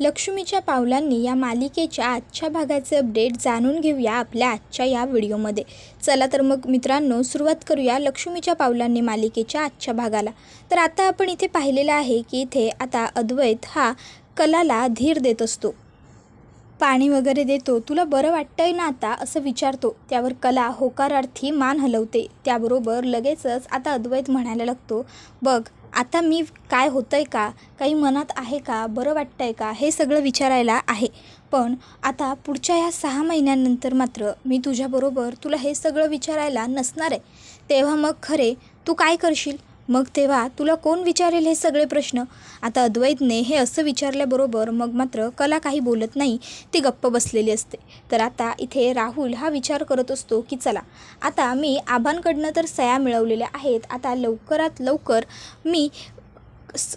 लक्ष्मीच्या पावलांनी या मालिकेच्या आजच्या भागाचे अपडेट जाणून घेऊया आपल्या आजच्या या व्हिडिओमध्ये. चला तर मग मित्रांनो सुरुवात करूया लक्ष्मीच्या पावलांनी मालिकेच्या आजच्या भागाला. तर आता आपण इथे पाहिलेलं आहे की इथे आता अद्वैत हा कलाला धीर देत असतो. पाणी वगैरे देतो. तुला बरं वाटतंय ना आता? असं विचारतो. त्यावर कला होकारार्थी मान हलवते. त्याबरोबर लगेचच आता अद्वैत म्हणायला लागतो बघ आता मी काय होतं आहे का? काही मनात आहे का? बरं वाटतं आहे का? हे सगळं विचारायला आहे. पण आता पुढच्या ह्या सहा महिन्यांनंतर मात्र मी तुझ्याबरोबर तुला हे सगळं विचारायला नसणार आहे. तेव्हा मग खरे तू काय करशील? मग तेव्हा तुला कोण विचारेल हे सगळे प्रश्न? आता अद्वैतने हे असं विचारल्याबरोबर मग मात्र कला काही बोलत नाही ती गप्प बसलेली असते. तर आता इथे राहुल हा विचार करत असतो की चला आता मी आबांकडनं तर सया मिळवलेल्या आहेत आता लवकरात लवकर मी स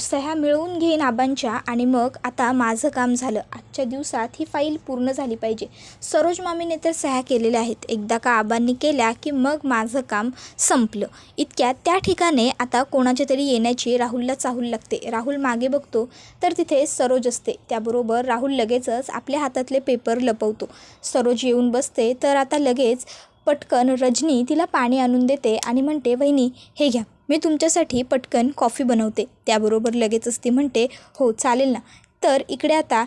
सह्या मिळवून घेईन आबांच्या आणि मग आता माझं काम झालं. आजच्या दिवसात ही फाईल पूर्ण झाली पाहिजे. सरोज मामीने तर सह्या केलेल्या आहेत. एकदा का आबांनी केल्या की मग माझं काम संपलं. इतक्यात त्या ठिकाणी आता कोणाच्या तरी येण्याची राहुलला चाहूल लागते. राहुल मागे बघतो तर तिथे सरोज असते. त्याबरोबर राहुल लगेचच आपल्या हातातले पेपर लपवतो. सरोज येऊन बसते तर आता लगेच पटकन रजनी तिला पाणी आणून देते आणि म्हणते वहिनी हे घ्या. मी तुमच्यासाठी पटकन कॉफी बनवते. त्याबरोबर लगेचच ती म्हणते हो चालेल ना. तर इकडे आता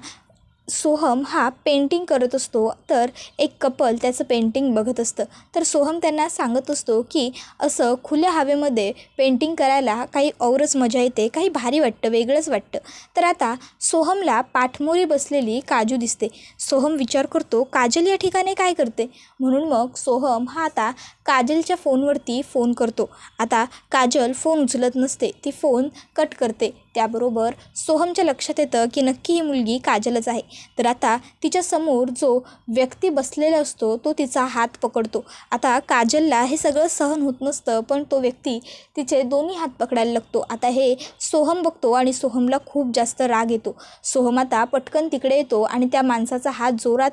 सोहम हा पेंटिंग करत असतो. तर एक कपल त्याचं पेंटिंग बघत असतं. तर सोहम त्यांना सांगत असतो की असं खुल्या हवेमध्ये पेंटिंग करायला काही औरच मजा येते काही भारी वाटतं वेगळंच वाटतं. तर आता सोहमला पाठमोरी बसलेली काजू दिसते. सोहम विचार करतो काजल या ठिकाणी काय करते? म्हणून मग सोहम हा आता काजलच्या फोनवरती फोन करतो. आता काजल फोन उचलत नसते ती फोन कट करते. त्याबरोबर सोहमच्या लक्षात येतं की नक्की ही मुलगी काजलच आहे. तर आता तिच्यासमोर जो व्यक्ती बसलेला असतो तो तिचा हात पकडतो. आता काजलला हे सगळं सहन होत नसतं पण तो व्यक्ती तिचे दोन्ही हात पकडायला लागतो. आता हे सोहम बघतो आणि सोहमला खूप जास्त राग येतो. सोहम आता पटकन तिकडे येतो आणि त्या माणसाचा हात जोरात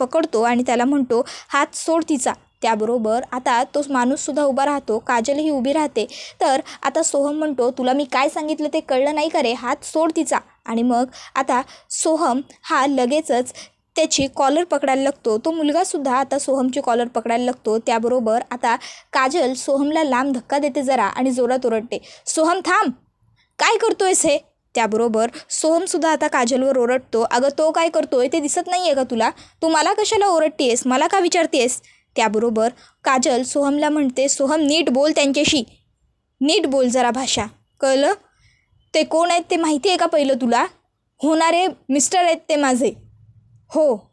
पकडतो आणि त्याला म्हणतो हात सोड तिचा. त्याबरोबर आता तोच माणूससुद्धा उभा राहतो काजलही उभी राहते. तर आता सोहम म्हणतो तुला मी काय सांगितलं ते कळलं नाही का रे? हात सोड तिचा. आणि मग आता सोहम हा लगेचच त्याची कॉलर पकडायला लागतो. तो मुलगासुद्धा आता सोहमची कॉलर पकडायला लागतो. त्याबरोबर आता काजल सोहमला लांब धक्का देते जरा आणि जोरात ओरडते सोहम थांब! काय करतोयस हे? त्याबरोबर सोहमसुद्धा आता काजलवर ओरडतो अगं तो काय करतोय? ते दिसत नाही आहे का तुला? तू मला कशाला ओरडतेस मला का विचारतेस त्याबरोबर काजल सोहमला म्हणते सोहम नीट बोल त्यांच्याशी. नीट बोल जरा भाषा. कळलं? ते कोण आहेत ते माहिती आहे का पहिलं तुला? होणारे मिस्टर आहेत ते माझे. हो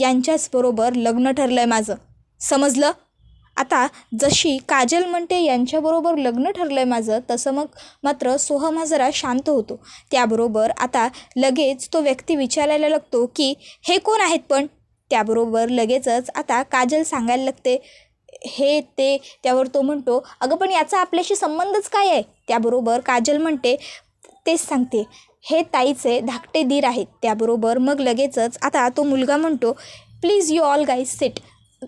यांच्याचबरोबर लग्न ठरलं आहे माझं. समजलं? आता जशी काजल म्हणते यांच्याबरोबर लग्न ठरलं आहे माझं तसं मग मात्र सोहम हा जरा शांत होतो. त्याबरोबर आता लगेच तो व्यक्ती विचारायला लागतो की हे कोण आहेत पण? त्याबरोबर लगेचच आता काजल सांगायला लागते हे ते त्यावर तो म्हणतो अगं पण याचा आपल्याशी संबंधच काय आहे? त्याबरोबर काजल म्हणते तेच सांगते हे ताईचे धाकटे दीर आहेत. त्याबरोबर मग लगेचच आता तो मुलगा म्हणतो please you all guys sit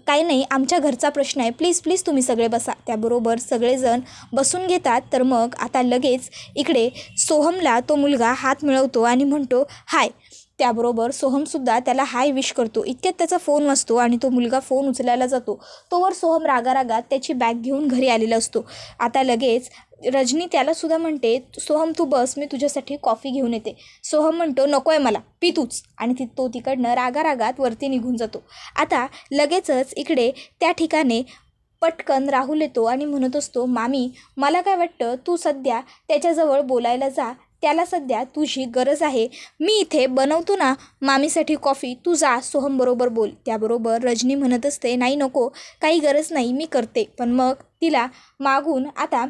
काही नाही आमच्या घरचा प्रश्न आहे प्लीज प्लीज तुम्ही सगळे बसा. त्याबरोबर सगळेजण बसून घेतात तर मग आता लगेच इकडे सोहमला तो मुलगा हात मिळवतो आणि म्हणतो हाय त्याबरोबर सोहमसुद्धा त्याला हाय विश करतो. इतक्यात त्याचा फोन वाजतो आणि तो मुलगा फोन उचलायला जातो. तोवर सोहम रागारागात त्याची बॅग घेऊन घरी आलेला असतो. आता लगेच रजनी त्यालासुद्धा म्हणते सोहम तू बस मी तुझ्यासाठी कॉफी घेऊन येते. सोहम म्हणतो नको आहे मला पी तूच. आणि ती तो तिकडनं रागारागात वरती निघून जातो. आता लगेचच इकडे त्या ठिकाणी पटकन राहुल येतो आणि म्हणत असतो मामी मला काय वाटतं तू सध्या त्याच्याजवळ बोलायला जा त्याला सध्या तुझी गरज आहे. मी इथे बनवतो ना मामीसाठी कॉफी तू जा सोहमबरोबर बोल. त्याबरोबर रजनी म्हणत असते नाही नको काही गरज नाही मी करते. पण मग तिला मागून आता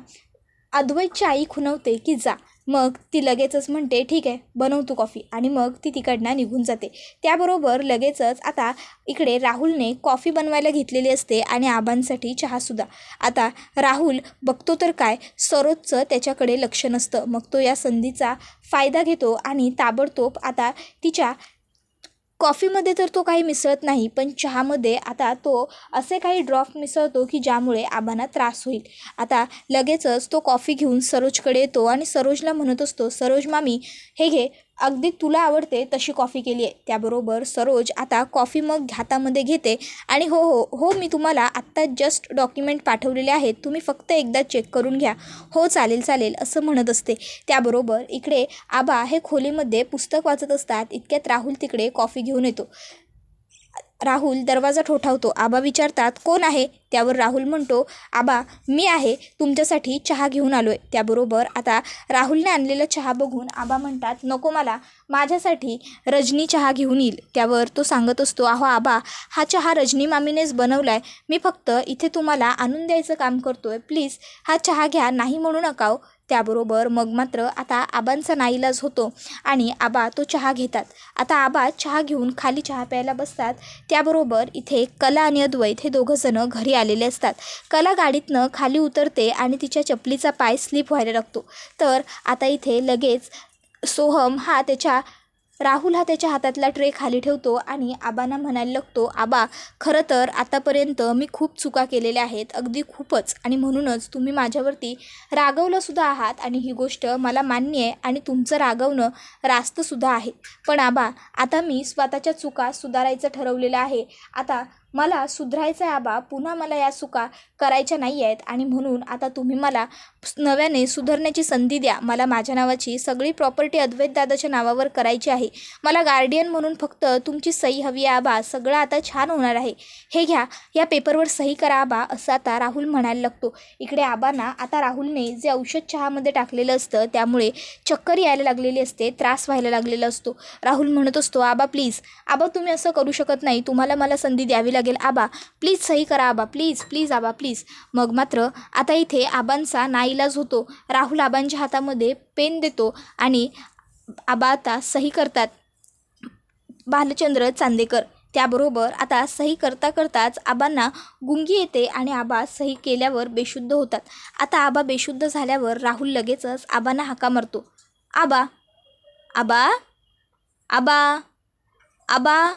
अद्वैतची आई खुनवते की जा. मग ती लगेचच म्हणते ठीक आहे बनव तू कॉफी आणि मग ती तिकडनं निघून जाते. त्याबरोबर लगेचच आता इकडे राहुलने कॉफी बनवायला घेतलेली असते आणि आबांसाठी चहासुद्धा आता राहुल बघतो तर काय सरोजचं त्याच्याकडे लक्ष नसतं. मग तो या संधीचा फायदा घेतो आणि ताबडतोब आता तिच्या कॉफीमध्ये तर तो काही मिसळत नाही पण चहामध्ये आता तो असे काही ड्रॉप मिसळतो की ज्यामुळे आबांना त्रास होईल. आता लगेचच तो कॉफी घेऊन सरोजकडे येतो आणि सरोजला म्हणत असतो सरोज मामी हे घे अगदी तुला आवडते तशी कॉफी केली आहे. त्याबरोबर सरोज आता कॉफी मग हातामध्ये घेते. आणि हो हो हो मी तुम्हाला आत्ता जस्ट डॉक्युमेंट पाठवलेले आहेत. तुम्ही फक्त एकदा चेक करून घ्या. हो चालेल चालेल असं म्हणत असते. त्याबरोबर इकडे आबा हे खोलीमध्ये पुस्तक वाचत असतात. इतक्यात राहुल तिकडे कॉफी घेऊन येतो. राहुल दरवाजा ठोठावतो. आबा विचारतात कोण आहे? त्यावर राहुल म्हणतो आबा मी आहे. तुमच्यासाठी चहा घेऊन आलो आहे त्याबरोबर आता राहुलने आणलेला चहा बघून आबा म्हणतात नको मला. माझ्यासाठी रजनी चहा घेऊन येईल. त्यावर तो सांगत असतो अहो आबा हा चहा रजनी मामीनेच बनवला आहे मी फक्त इथे तुम्हाला आणून द्यायचं काम करतो आहे प्लीज हा चहा घ्या. नाही म्हणू नका त्याबरोबर मग मात्र आता आबांचा नाईलाज होतो आणि आबा तो चहा घेतात. आता आबा चहा घेऊन खाली चहा प्यायला बसतात. त्याबरोबर इथे कला आणि अद्वैत हे दोघंजणं घरी आलेले असतात. कला गाडीतनं खाली उतरते आणि तिच्या चपलीचा पाय स्लिप व्हायला लागतो. तर आता इथे लगेच सोहम हा त्याच्या राहुल हा त्याच्या हातातला ट्रे खाली ठेवतो आणि आबांना म्हणायला लागतो आबा खरं तर आतापर्यंत मी खूप चुका केलेल्या आहेत. अगदी खूपच. आणि म्हणूनच तुम्ही माझ्यावरती रागवलंसुद्धा आहात आणि ही गोष्ट मला मान्य आहे आणि तुमचं रागवणं रास्तसुद्धा आहे. पण आबा आता मी स्वतःच्या चुका सुधारायचं ठरवलेलं आहे. आता मला सुधरायचं आहे आबा पुन्हा मला या चुका करायच्या नाही आहेत आणि म्हणून आता तुम्ही मला नव्याने सुधारण्याची संधी द्या. मला माझ्या नावाची सगळी प्रॉपर्टी अद्वैत दादाच्या नावावर करायची आहे. मला गार्डियन म्हणून फक्त तुमची सही हवी आहे आबा. सगळं आता छान होणार आहे. हे घ्या. या पेपरवर सही करा आबा असं आता राहुल म्हणायला लागतो. इकडे आबांना आता राहुलने जे औषध चहामध्ये टाकलेलं असतं त्यामुळे चक्कर यायला लागलेली असते त्रास व्हायला लागलेला असतो. राहुल म्हणत असतो आबा प्लीज आबा तुम्ही असं करू शकत नाही. तुम्हाला मला संधी द्यावी लागेल. आबा. प्लीज सही करा आबा. प्लीज प्लीज आबा प्लीज. मग मात्र आता इथे आबांचा नाईलाज होतो. राहुल आबांच्या हातामध्ये पेन देतो आणि आबा आता सही करतात. भालचंद्र चांदेकर. त्याबरोबर आता सही करता करताच आबांना गुंगी येते आणि आबा सही केल्यावर बेशुद्ध होतात. आता आबा बेशुद्ध झाल्यावर राहुल लगेचच आबांना हाका मारतो. आबा. आबा. आबा. आबा.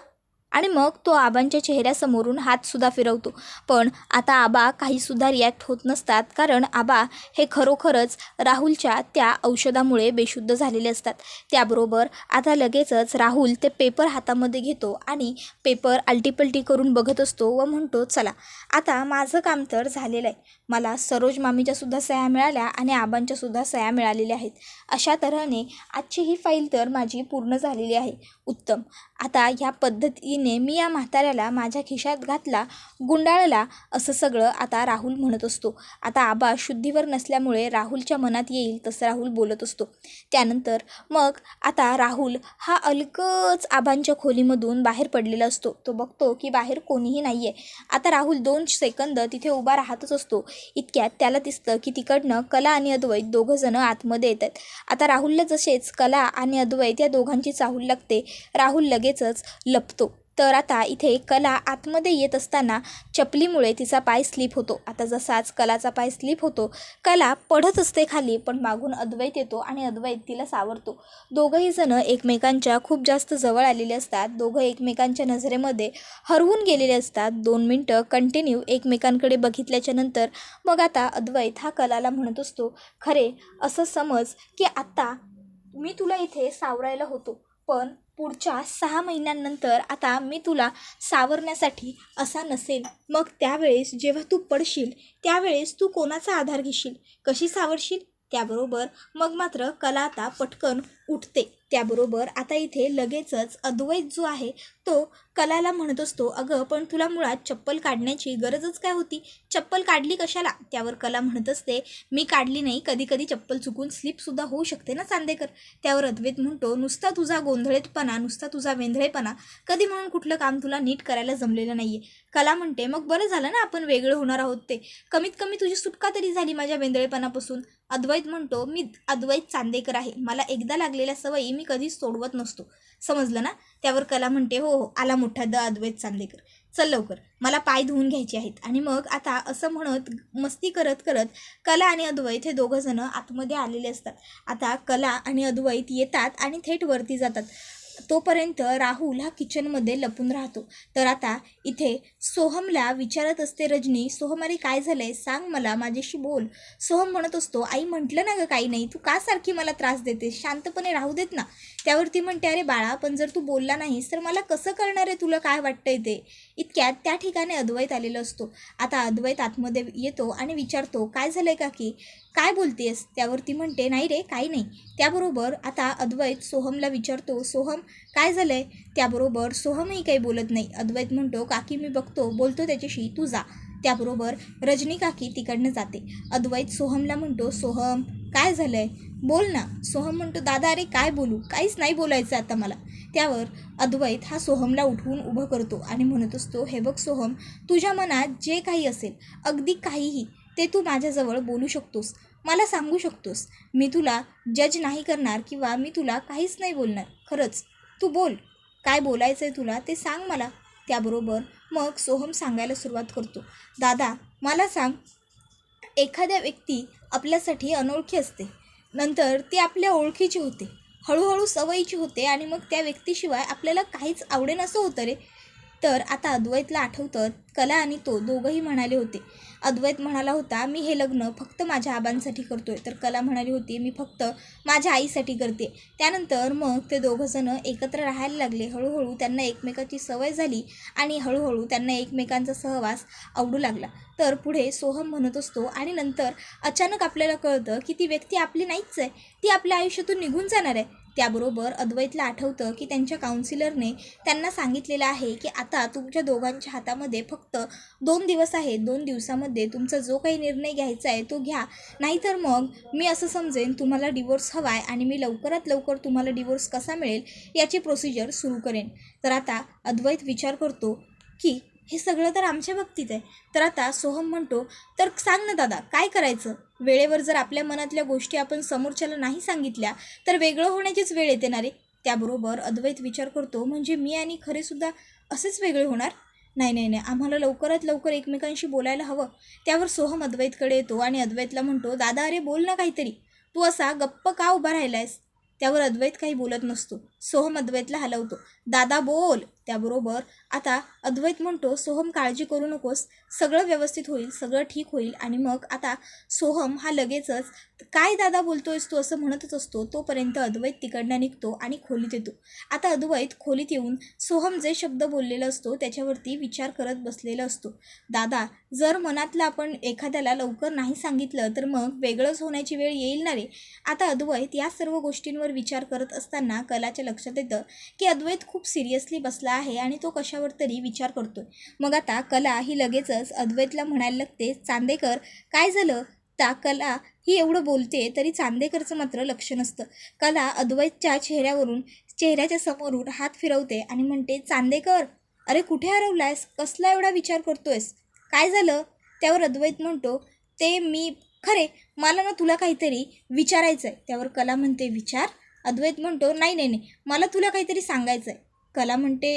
आणि मग तो आबांच्या चेहऱ्यासमोरून हातसुद्धा फिरवतो. पण आता आबा काहीसुद्धा रिॲक्ट होत नसतात कारण आबा हे खरोखरच राहुलच्या त्या औषधामुळे बेशुद्ध झालेले असतात. त्याबरोबर आता लगेचच राहुल ते पेपर हातामध्ये घेतो आणि पेपर अल्टीपल्टी करून बघत असतो व म्हणतो चला आता माझं काम तर झालेलं आहे. मला सरोज मामीच्यासुद्धा सह्या मिळाल्या आणि आबांच्यासुद्धा सह्या मिळालेल्या आहेत. अशा तऱ्हेने आजची ही फाईल तर माझी पूर्ण झालेली आहे. उत्तम आता ह्या पद्धतीने मी या म्हाताऱ्याला माझ्या खिशात घातला गुंडाळला असं सगळं आता राहुल म्हणत असतो. आता आबा शुद्धीवर नसल्यामुळे राहुलच्या मनात येईल तसं राहुल बोलत असतो. त्यानंतर मग आता राहुल हा अलकच आबांच्या खोलीमधून बाहेर पडलेला असतो. तो बघतो की बाहेर कोणीही नाही आहे आता राहुल दोन सेकंद तिथे उभा राहतच असतो. इतक्यात त्याला दिसतं की तिकडनं कला आणि अद्वैत दोघंजणं आतमध्ये येतात. आता राहुलला जसेच कला आणि अद्वैत या दोघांची चाहूल लागते राहुल लगेचच लपतो. तर आता इथे कला आतमध्ये येत असताना चपलीमुळे तिचा पाय स्लिप होतो. आता जसाच कलाचा पाय स्लिप होतो कला पडत असते खाली पण मागून अद्वैत येतो आणि अद्वैत तिला सावरतो. दोघंही जणं एकमेकांच्या खूप जास्त जवळ आलेले असतात. दोघं एकमेकांच्या नजरेमध्ये हरवून गेलेले असतात. दोन मिनटं कंटिन्यू एकमेकांकडे बघितल्याच्या नंतर मग आता अद्वैत हा कलाला म्हणत असतो खरे असं समज की आत्ता मी तुला इथे सावरायला होतो. पण पुढच्या सहा महिन्यांनंतर आता मी तुला सावरण्यासाठी असा नसेल. मग त्यावेळेस जेव्हा तू पडशील त्यावेळेस तू कोणाचा आधार घेशील? कशी सावरशील? त्याबरोबर मग मात्र कला आता पटकन उठते. त्याबरोबर आता इथे लगेचच अद्वैत जो आहे तो कलाला म्हणत असतो अगं पण तुला मुळात चप्पल काढण्याची गरजच काय होती? चप्पल काढली कशाला? त्यावर कला म्हणत असते मी काढली नाही कधी कधी चप्पल चुकून स्लिपसुद्धा होऊ शकते ना चांदेकर? त्यावर अद्वैत म्हणतो नुसता तुझा गोंधळेतपणा नुसता तुझा वेंधळेपणा कधी म्हणून कुठलं काम तुला नीट करायला जमलेलं नाही आहे कला म्हणते मग बरं झालं ना आपण वेगळं होणार आहोत ते. कमीत कमी तुझी सुटका तरी झाली माझ्या वेंधळेपणापासून. अद्वैत म्हणतो मी अद्वैत चांदेकर आहे. मला एकदा लागलेल्या सवयी मी कधीच सोडवत नसतो. समजलं ना? त्यावर कला म्हणते हो हो आला मोठा द अद्वैत चांदेकर. चल लवकर. मला पाय धुवून घ्यायचे आहेत. आणि मग आता असं म्हणत मस्ती करत करत कला आणि अद्वैत हे दोघंजणं आतमध्ये आलेले असतात. आता कला आणि अद्वैत येतात आणि थेट वरती जातात. तोपर्यंत राहुल हा किचनमध्ये लपून राहतो. तर आता इथे सोहमला विचारत असते रजनी सोहम अरे काय झालंय? सांग मला माझ्याशी बोल. सोहम म्हणत असतो आई म्हटलं ना गं काही नाही तू का सारखी मला त्रास देते शांतपणे राहू देत ना. त्यावरती म्हणते अरे बाळा पण जर तू बोलला नाहीस तर मला कसं करणार आहे? तुला काय वाटतंय ते? इतक्यात त्या ठिकाणी अद्वैत आलेला असतो. आता अद्वैत आतमध्ये येतो आणि विचारतो काय झालं का की काय बोलतेस? त्यावरती म्हणते नाही रे काही नाही. त्याबरोबर आता अद्वैत सोहमला विचारतो सोहम काय झालं आहे त्याबरोबर सोहमही काही बोलत नाही. अद्वैत म्हणतो काकी मी बघतो बोलतो त्याच्याशी तू जा. त्याबरोबर रजनी काकी तिकडनं जाते. अद्वैत सोहमला म्हणतो सोहम काय झालं आहे बोल ना. सोहम म्हणतो दादा अरे काय बोलू? काहीच नाही बोलायचं आता मला. त्यावर अद्वैत हा सोहमला उठवून उभं करतो आणि म्हणत असतो हे बघ सोहम तुझ्या मनात जे काही असेल अगदी काहीही ते तू माझ्याजवळ बोलू शकतोस. मला सांगू शकतोस. मी तुला जज नाही करणार किंवा मी तुला काहीच नाही बोलणार. खरंच तू बोल. काय बोलायचं आहे तुला ते सांग मला. त्याबरोबर मग सोहम सांगायला सुरुवात करतो. दादा मला सांग एखाद्या व्यक्ती आपल्यासाठी अनोळखी असते. नंतर ती आपल्या ओळखीची होते. हळूहळू सवयीची होते आणि मग त्या व्यक्तीशिवाय आपल्याला काहीच आवडेन असं होतं रे. तर आता अद्वैतला आठवतं कला आणि तो दोघंही म्हणाले होते. अद्वैत म्हणाला होता मी हे लग्न फक्त माझ्या आबांसाठी करतोय. तर कला म्हणाली होती मी फक्त माझ्या आईसाठी करते. त्यानंतर मग ते दोघंजणं एकत्र राहायला लागले. हळूहळू त्यांना एकमेकाची सवय झाली आणि हळूहळू त्यांना एकमेकांचा सहवास आवडू लागला. तर पुढे सोहम म्हणत असतो आणि नंतर अचानक आपल्याला कळतं की ती व्यक्ती आपली नाहीच आहे. ती आपल्या आयुष्यातून निघून जाणार आहे. त्याबरोबर अद्वैतला आठवतं की त्यांच्या काउन्सिलरने त्यांना सांगितलेलं आहे की आता तुमच्या दोघांच्या हातामध्ये फक्त दोन दिवस आहेत. दोन दिवसामध्ये तुमचा जो काही निर्णय घ्यायचा आहे तो घ्या. नाहीतर मग मी असं समजेन तुम्हाला डिवोर्स हवा आहे आणि मी लवकरात लवकर तुम्हाला डिवोर्स कसा मिळेल याची प्रोसिजर सुरू करेन. तर आता अद्वैत विचार करतो की हे सगळं तर आमच्या बाबतीत आहे. तर आता सोहम म्हणतो तर सांग ना दादा काय करायचं? वेळेवर जर आपल्या मनातल्या गोष्टी आपण समोरच्याला नाही सांगितल्या तर वेगळं होण्याचीच वेळ येते ना रे. त्याबरोबर अद्वैत विचार करतो म्हणजे मी आणि खरेसुद्धा असेच वेगळे होणार? नाही नाही नाही. आम्हाला लवकरात लवकर एकमेकांशी बोलायला हवं. त्यावर सोहम अद्वैतकडे येतो आणि अद्वैतला म्हणतो दादा अरे बोल ना काहीतरी. तू असा गप्प का उभा राहिलायस? त्यावर अद्वैत काही बोलत नसतो. सोहम अद्वैतला हलवतो दादा बोल. त्याबरोबर आता अद्वैत म्हणतो सोहम काळजी करू नकोस सगळं व्यवस्थित होईल सगळं ठीक होईल आणि मग आता सोहम हा लगेचच काय दादा बोलतोयस तू? असं म्हणतच असतो. तोपर्यंत अद्वैत तिकडनं निघतो आणि खोलीत येतो. आता अद्वैत खोलीत येऊन सोहम जे शब्द बोललेला असतो त्याच्यावरती विचार करत बसलेला असतो. दादा जर मनातलं आपण एखाद्याला लवकर नाही सांगितलं तर मग वेगळंच होण्याची वेळ येईल ना रे? आता अद्वैत या सर्व गोष्टींवर विचार करत असताना कलाच्या लक्षात येतं की अद्वैत खूप सिरियसली बसला आहे आणि तो कशावर तरी विचार करतोय. मग आता कला ही लगेचच अद्वैतला म्हणायला लागते चांदेकर काय झालं? ता कला ही एवढं बोलते तरी चांदेकरचं मात्र लक्ष नसतं. कला अद्वैतच्या चेहऱ्यावरून चेहऱ्याच्या समोरून हात फिरवते आणि म्हणते चांदेकर अरे कुठे हरवलायस? कसला एवढा विचार करतोयस? काय झालं? त्यावर अद्वैत म्हणतो ते मी खरे मला ना तुला काहीतरी विचारायचं आहे त्यावर कला म्हणते विचार? अद्वैत म्हणतो नाही नाही नाही मला तुला काहीतरी सांगायचं आहे कला म्हणते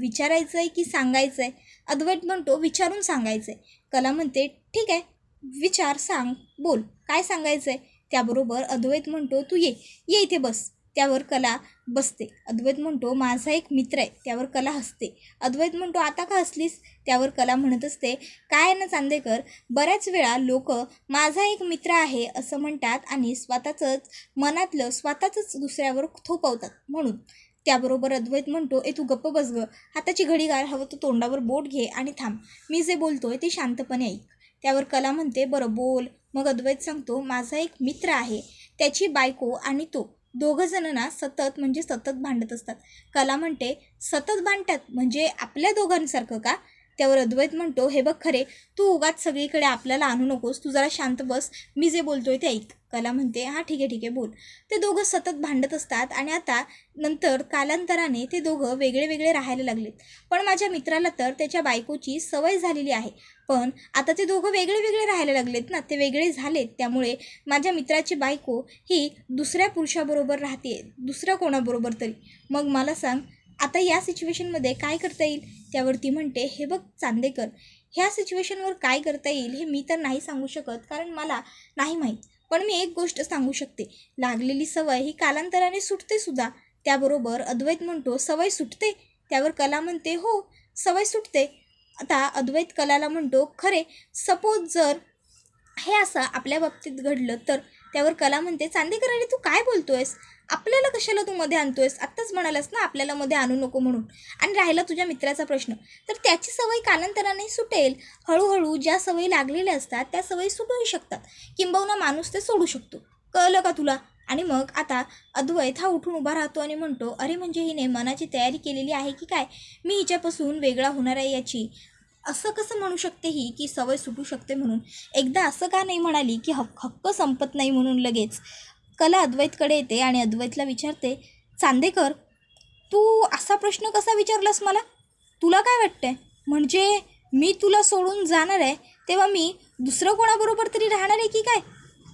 विचारायचं आहे की सांगायचं आहे अद्वैत म्हणतो विचारून सांगायचं आहे कला म्हणते ठीक आहे विचार सांग बोल. काय सांगायचं आहे त्याबरोबर अद्वैत म्हणतो तू ये ये इथे बस. त्यावर कला बसते. अद्वैत म्हणतो माझा एक मित्र आहे. त्यावर कला हसते. अद्वैत म्हणतो आता का हसलीस? त्यावर कला म्हणत असते काय आहे ना चांदेकर? बऱ्याच वेळा लोक माझा एक मित्र आहे असं म्हणतात आणि स्वतःचंच मनातलं स्वतःचंच दुसऱ्यावर थोपवतात म्हणून. त्याबरोबर अद्वैत म्हणतो ए तू गप्प बस ग. हाताची घडी घाल हवं तर तोंडावर बोट घे आणि थांब. मी जे बोलतोय ते शांतपणे ऐक. त्यावर कला म्हणते बरं बोल. मग अद्वैत सांगतो माझा एक मित्र आहे. त्याची बायको आणि तो. दोघं जण ना सतत म्हणजे सतत भांडत असतात. कला म्हणते सतत भांडतात? म्हणजे आपल्या दोघांसारखं का? त्यावर अद्वैत म्हणतो हे बघ खरे तू उगाच सगळीकडे आपल्याला आणू नकोस तू जरा शांत बस मी जे बोलतोय ते ऐक. कला म्हणते हां ठीक आहे ठीक आहे बोल. ते दोघं सतत भांडत असतात आणि आता नंतर कालांतराने ते दोघं वेगळे वेगळे राहायला लागलेत. पण माझ्या मित्राला तर त्याच्या बायकोची सवय झालेली आहे. पण आता ते दोघं वेगळे वेगळे राहायला लागलेत ना ते वेगळे झालेत. त्यामुळे माझ्या मित्राची बायको ही दुसऱ्या पुरुषाबरोबर राहते दुसऱ्या कोणाबरोबर तरी. मग मला सांग आता या सिच्युएशनमध्ये काय करता येईल? त्यावर ती म्हणते हे बघ चांदेकर ह्या सिच्युएशनवर काय करता येईल हे मी तर नाही सांगू शकत कारण मला नाही माहीत. पण मी एक गोष्ट सांगू शकते. लागलेली सवय ही कालांतराने सुटते सुद्धा. त्याबरोबर अद्वैत म्हणतो सवय सुटते. त्यावर कला म्हणते हो सवय सुटते. आता अद्वैत कलाला म्हणतो खरे सपोज जर हे असं आपल्या बाबतीत घडलं तर. त्यावर कला म्हणते चांदेकर अरे तू काय बोलतोयस? आपल्याला कशाला तू मध्ये आणतोयस? आत्ताच म्हणालास ना आपल्याला मध्ये आणू नको म्हणून. आणि राहिला तुझ्या मित्राचा प्रश्न. तर त्याची सवय कालांतराने सुटेल. हळूहळू ज्या सवयी लागलेल्या असतात त्या सवयी सुटूही शकतात. किंबहुना माणूस ते सोडू शकतो. कळलं का तुला? आणि मग आता अद्वैत हा उठून उभा राहतो आणि म्हणतो अरे म्हणजे हिने मनाची तयारी केलेली आहे की काय? मी हिच्यापासून वेगळा होणार आहे याची. असं कसं म्हणू शकते ही की सवय सुटू शकते म्हणून? एकदा असं का नाही म्हणाली की हक्क हक्क संपत नाही म्हणून लगेच? कला अद्वैतकडे येते आणि अद्वैतला विचारते चांदेकर तू असा प्रश्न कसा विचारलास मला? तुला काय वाटतंय? म्हणजे मी तुला सोडून जाणार आहे तेव्हा मी दुसरं कोणाबरोबर तरी राहणार आहे की काय?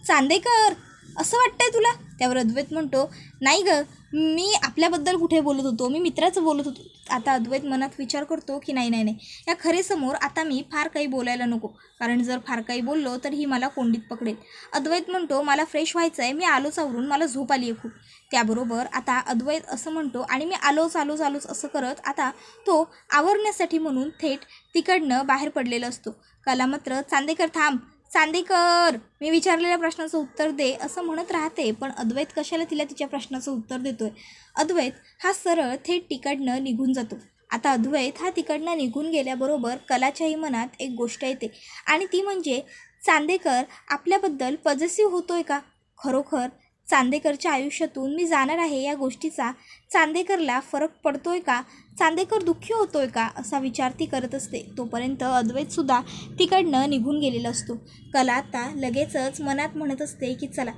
चांदेकर असं वाटतंय तुला? त्यावर अद्वैत म्हणतो नाही ग मी आपल्याबद्दल कुठे बोलत होतो? मी मित्राचं बोलत होतो. आता अद्वैत मनात विचार करतो की नाही नाही नाही. या खरेसमोर आता मी फार काही बोलायला नको. कारण जर फार काही बोललो तर ही मला कोंडीत पकडेल. अद्वैत म्हणतो मला फ्रेश व्हायचं आहे मी आलोच आवरून मला झोप आली आहे खूप. त्याबरोबर आता अद्वैत असं म्हणतो आणि मी आलोच आलोच आलोच असं करत आता तो आवरण्यासाठी म्हणून थेट तिकडनं बाहेर पडलेला असतो. कला मात्र चांदेकर थांब चांदेकर मी विचारलेल्या प्रश्नाचं उत्तर दे असं म्हणत राहते पण अद्वैत कशाला तिला तिच्या प्रश्नाचं उत्तर देतोय? अद्वैत हा सरळ थेट तिकडनं निघून जातो. आता अद्वैत हा तिकडनं निघून गेल्याबरोबर कलाच्याही मनात एक गोष्ट येते आणि ती म्हणजे चांदेकर आपल्याबद्दल पॉझिटिव्ह होतोय का? खरोखर चांदेकरच्या आयुष्यातून मी जाणार आहे या गोष्टीचा. चांदेकरला फरक पडतोय का? चांदेकर दुःखी होतोय का? असा विचार ती करत असते. तोपर्यंत अद्वैतसुद्धा तिकडनं निघून गेलेला असतो. कला आता लगेचच मनात म्हणत असते की चला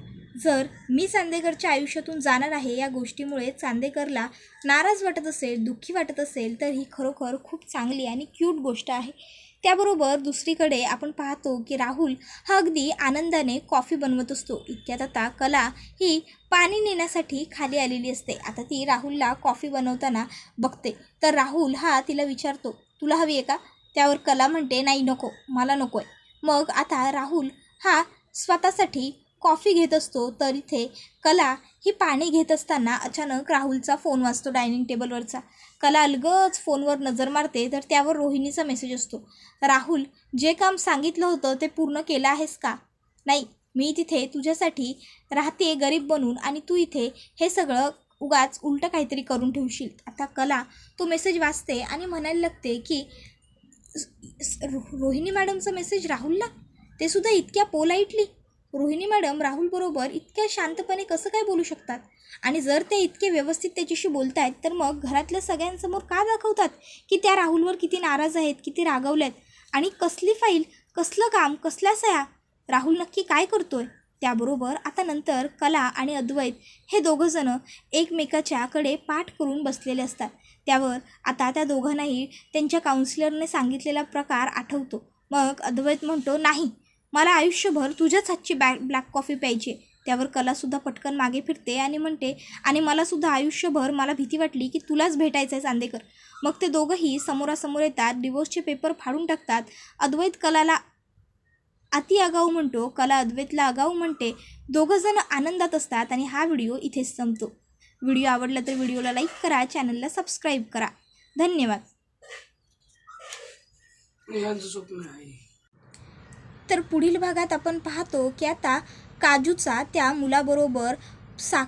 जर मी चांदेकरच्या आयुष्यातून जाणार आहे या गोष्टीमुळे चांदेकरला नाराज वाटत असेल दुःखी वाटत असेल तर ही खरोखर खूप चांगली आणि क्यूट गोष्ट आहे. त्याबरोबर दुसरीकडे आपण पाहतो की राहुल हा अगदी आनंदाने कॉफी बनवत असतो. इतक्यात आता कला ही पाणी नेण्यासाठी खाली आलेली असते. आता ती राहुलला कॉफी बनवताना बघते. तर राहुल हा तिला विचारतो तुला हवी आहे का? त्यावर कला म्हणते नाही नको मला नको आहे मग आता राहुल हा स्वतःसाठी कॉफी घेत असतो तर इथे कला ही पाणी घेत असताना अचानक राहुलचा फोन वाचतो डायनिंग टेबलवरचा. कला अलगच फोनवर नजर मारते तर त्यावर रोहिणीचा मेसेज असतो. राहुल जे काम सांगितलं होतं ते पूर्ण केलं आहेस का? नाही मी तिथे तुझ्यासाठी राहते गरीब बनून आणि तू इथे हे सगळं उगाच उलटं काहीतरी करून ठेवशील. आता कला तो मेसेज वाचते आणि म्हणायला लागते की रो रोहिणी मॅडमचा मेसेज राहुलला? ते सुद्धा इतक्या पोलाईटली रोहिणी मॅडम राहुलबरोबर इतक्या शांतपणे कसं काय बोलू शकतात? आणि जर ते इतके व्यवस्थित त्याच्याशी बोलत आहेत तर मग घरातल्या सगळ्यांसमोर का दाखवतात की त्या राहुलवर किती नाराज आहेत किती रागवल्यात? आणि कसली फाईल कसलं काम कसल्या सया राहुल नक्की काय करतोय? त्याबरोबर आता नंतर कला आणि अद्वैत हे दोघंजणं एकमेकाच्याकडे पाठ करून बसलेले असतात. त्यावर आता त्या दोघांनाही त्यांच्या काउन्सिलरने सांगितलेला प्रकार आठवतो. मग अद्वैत म्हणतो नाही मला आयुष्यभर तुझ्याच हातची बॅ ब्लॅक कॉफी प्यायची त्यावर कलासुद्धा पटकन मागे फिरते आणि म्हणते आणि मलासुद्धा आयुष्यभर मला भीती वाटली की तुलाच भेटायचं आहे चांदेकर. मग ते दोघंही समोरासमोर येतात डिवोर्सचे पेपर फाडून टाकतात. अद्वैत कलाला अति आगाऊ म्हणतो कला अद्वैतला आगाऊ म्हणते. दोघंजण आनंदात असतात आणि हा व्हिडिओ इथेच संपतो. व्हिडिओ आवडला तर व्हिडिओला लाईक करा चॅनलला सबस्क्राईब करा. धन्यवाद. स्वप्न आहे. तर पुढील भागात आपण पाहतो की आता काजूचा त्या मुलाबरोबर सा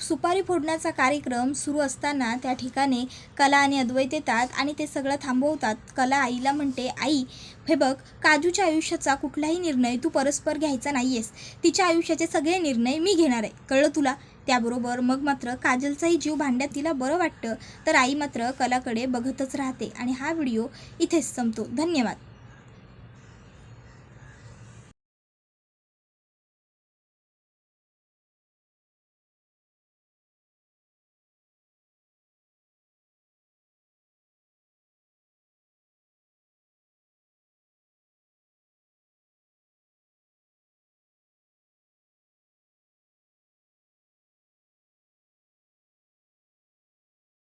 सुपारी फोडण्याचा कार्यक्रम सुरू असताना त्या ठिकाणी कला आणि अद्वैत येतात आणि ते सगळं थांबवतात. कला आईला म्हणते आई हे बघ काजूच्या आयुष्याचा कुठलाही निर्णय तू परस्पर घ्यायचा नाही आहेस तिच्या आयुष्याचे सगळे निर्णय मी घेणार आहे. कळलं तुला? त्याबरोबर मग मात्र काजलचाही जीव भांड्यात तिला बरं वाटतं. तर आई मात्र कलाकडे बघतच राहते. आणि हा व्हिडिओ इथेच संपतो. धन्यवाद.